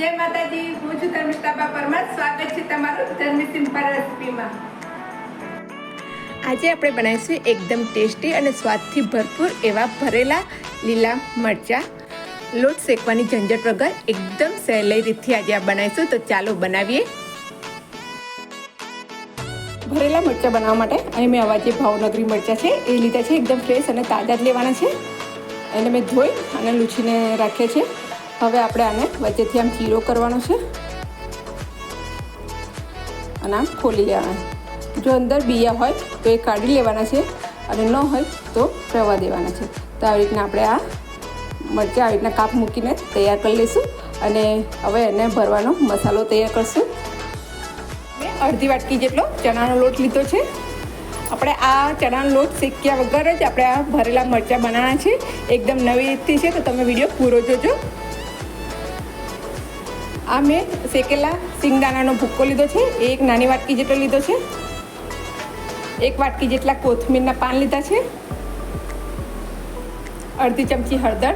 જય માતાજી, હું છું ધર્મિષ્ઠાબા પરમાર. સ્વાગત છે તમારું ધર્મી સિમ્પલ રેસિપીમાં આજે આપણે બનાવીશું એકદમ ટેસ્ટી અને સ્વાદથી ભરપૂર એવા ભરેલા લીલા મરચાં. લોટ શેકવાની ઝંઝટ વગર એકદમ સહેલી રીતથી આજે આ બનાવીશું. તો ચાલો બનાવીએ. ભરેલા મરચાં બનાવવા માટે અહીં મેં આવા જે ભાવનગરી મરચાં છે, એ લીધા છે, એકદમ ફ્રેશ અને તાજા જ લેવાના છે. એને મેં ધોઈ અને લૂછીને રાખ્યા છે. હવે આપણે આને વચ્ચેથી આમ ચીરો કરવાનો છે. અને આમ ખોલી લેવાના. જો અંદર બીયા હોય તો એ કાઢી લેવાના છે અને ન હોય તો રવા દેવાના છે. તો આવી રીતના આપણે આ મરચાં આવી રીતના કાપ મૂકીને તૈયાર કરી લઈશું અને હવે એને ભરવાનો મસાલો તૈયાર કરશું. મેં અડધી વાટકી જેટલો ચણાનો લોટ લીધો છે. આપણે આ ચણાનો લોટ શેક્યા વગર જ આપણે આ ભરેલા મરચાં બનાવવાના છે. એકદમ નવી રીતથી છે, તો તમે વીડિયો પૂરો જોજો. આ મેં શેકેલા સિંગદાણાનો ભૂક્કો લીધો છે, એક નાની વાટકી જેટલો લીધો છે, એક વાટકી જેટલા કોથમીરના પાન લીધા છે, અડધી ચમચી હળદર,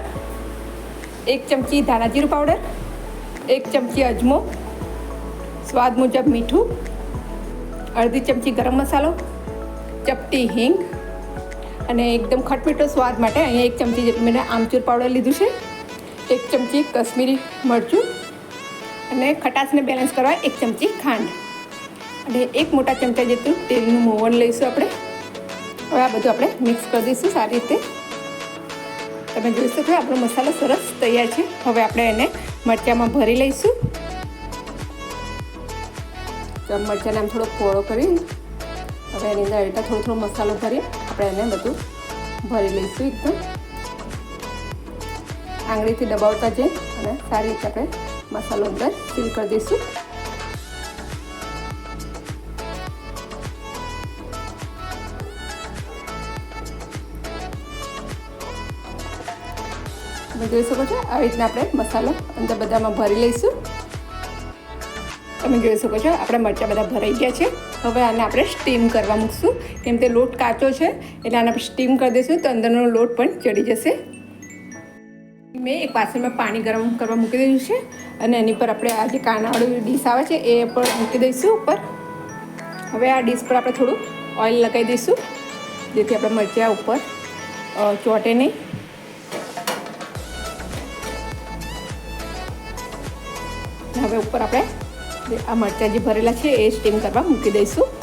એક ચમચી ધાણાજીરું પાવડર, એક ચમચી અજમો, સ્વાદ મુજબ મીઠું, અડધી ચમચી ગરમ મસાલો, ચપટી હિંગ, અને એકદમ ખટમીઠો સ્વાદ માટે અહીંયા એક ચમચી જેટલું મેં આમચૂર પાવડર લીધું છે, એક ચમચી કશ્મીરી મરચું અને ખટાશને બેલેન્સ કરવા એક ચમચી ખાંડ. અને એક મોટા ચમચા જેટલું તેલનું મોવણ લઈશું આપણે. હવે આ બધું આપણે મિક્સ કરી દઈશું સારી રીતે. તમે જોઈ શકો આપણો મસાલો સરસ તૈયાર છે. હવે આપણે એને મરચાંમાં ભરી લઈશું. તો મરચાંને આમ થોડો ફોળો કરી હવે એની અંદર એટલા થોડો થોડો મસાલો ભરી આપણે એને બધું ભરી લઈશું એકદમ. આંગળીથી દબાવતા જઈએ અને સારી રીતે આપણે મસાલો અંદર સીલ કરી દઈશું. તમે જોઈ શકો છો, આવી રીતના આપણે મસાલો અંદર બધામાં ભરી લઈશું. તમે જોઈ શકો છો, આપણે મરચાં બધા ભરાઈ ગયા છે. હવે આને આપણે સ્ટીમ કરવા મૂકશું. કેમ તે લોટ કાચો છે, એટલે આને આપણે સ્ટીમ કરી દઈશું તો અંદરનો લોટ પણ ચડી જશે. મેં એક પાછળમાં પાણી ગરમ કરવા મૂકી દીધું છે અને એની પર આપણે આ જે કાનાવાળું ડીશ આવે છે એ પર મૂકી દઈશું ઉપર. હવે આ ડીશ પર આપણે થોડું ઓઇલ લગાવી દઈશું, જેથી આપણે મરચાં ઉપર ચોટે નહીં. હવે ઉપર આપણે આ મરચાં જે ભરેલા છે એ સ્ટીમ કરવા મૂકી દઈશું.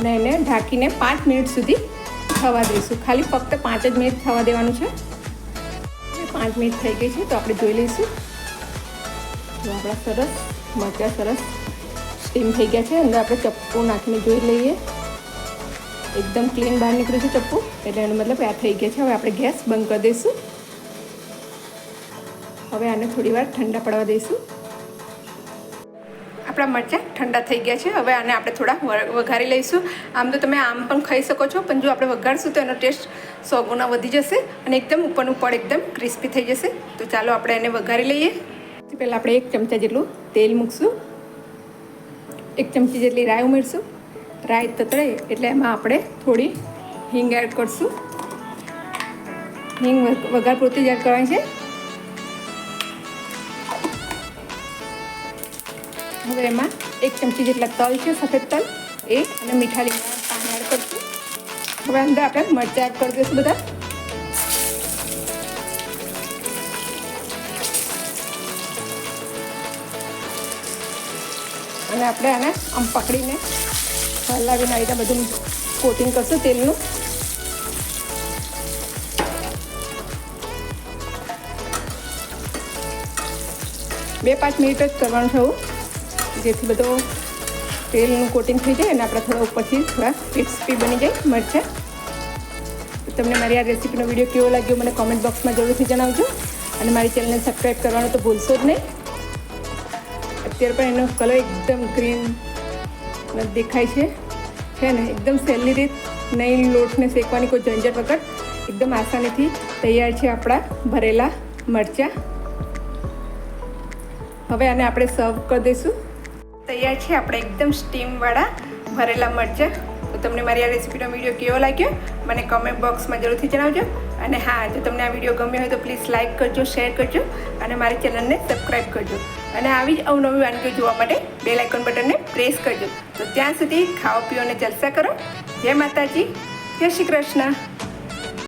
અને એને ઢાંકીને પાંચ મિનિટ સુધી થવા દઈશું. ખાલી ફક્ત પાંચ જ મિનિટ થવા દેવાનું છે. પાંચ મિનિટ થઈ ગઈ છે, તો આપણે જોઈ લઈશું. તો આપણા સરસ, મરચાં સરસ સ્ટીમ થઈ ગયા છે, અંદર આપણે ચપ્પુ નાખીને જોઈ લઈએ. એકદમ ક્લીન બહાર નીકળ્યું છે ચપ્પુ, એટલે એનો મતલબ આ થઈ ગયા છે. હવે આપણે ગેસ બંધ કરી દઈશું. હવે આને થોડી વાર ઠંડા પડવા દઈશું. આપણા મરચાં ઠંડા થઈ ગયા છે. હવે આને આપણે થોડા વઘારી લઈશું. આમ તો તમે આમ પણ ખાઈ શકો છો, પણ જો આપણે વઘારશું તો એનો ટેસ્ટ સો ગુણા વધી જશે અને એકદમ ઉપરનું પડ એકદમ ક્રિસ્પી થઈ જશે. તો ચાલો આપણે એને વઘારી લઈએ. પહેલાં આપણે એક ચમચા જેટલું તેલ મૂકશું. એક ચમચી જેટલી રાય ઉમેરશું. રાઈ તતળે એટલે એમાં આપણે થોડી હિંગ એડ કરશું. હિંગ વઘાર પૂરતી જ એડ કરવાની છે. હવે એમાં એક ચમચી જેટલા તલ છે સફેદ તલ, એ અને મીઠા લીમડા પાણી એડ કરશું. હવે અંદર આપણે મરચાં એડ કરી દઈશું બધા. અને આપણે આને આમ પકડીને હલાવીને આવી રીતે બધું કોટિંગ કરશું તેલનું. બે પાંચ મિનિટ જ કરવાનું થવું જેથી બધો તેલનું કોટિંગ થઈ જાય અને આપણે થોડા ઉપરથી થોડા ક્રિસ્પી બની જાય મરચાં. તમને મારી આ રેસીપીનો વીડિયો કેવો લાગ્યો મને કોમેન્ટ બોક્સમાં જરૂરથી જણાવજો. અને મારી ચેનલને સબસ્ક્રાઈબ કરવાનું તો ભૂલશો જ નહીં. અત્યારે પણ એનો કલર એકદમ ગ્રીન દેખાય છે. છે ને? એકદમ સહેલી રીત, નહીં લોટને શેકવાની કોઈ ઝંઝટ વગર. એકદમ આસાનીથી તૈયાર છે આપણા ભરેલા મરચાં. હવે આને આપણે સર્વ કરી દઈશું. તૈયાર છે આપણે એકદમ સ્ટીમવાળા ભરેલા મરચાં. તો તમને મારી આ રેસીપીનો વીડિયો કેવો લાગ્યો, મને કમેન્ટ બોક્સમાં જરૂરથી જણાવજો. અને હા, જો તમને આ વીડિયો ગમ્યો હોય તો પ્લીઝ લાઇક કરજો શેર કરજો અને મારી ચેનલને સબસ્ક્રાઈબ કરજો. અને આવી જ અવનવી વાનગીઓ જોવા માટે બે લાઇકોન બટનને પ્રેસ કરજો. તો ત્યાં સુધી ખાઓ, પીઓ અને જલસા કરો. જય માતાજી, જય શ્રી કૃષ્ણ.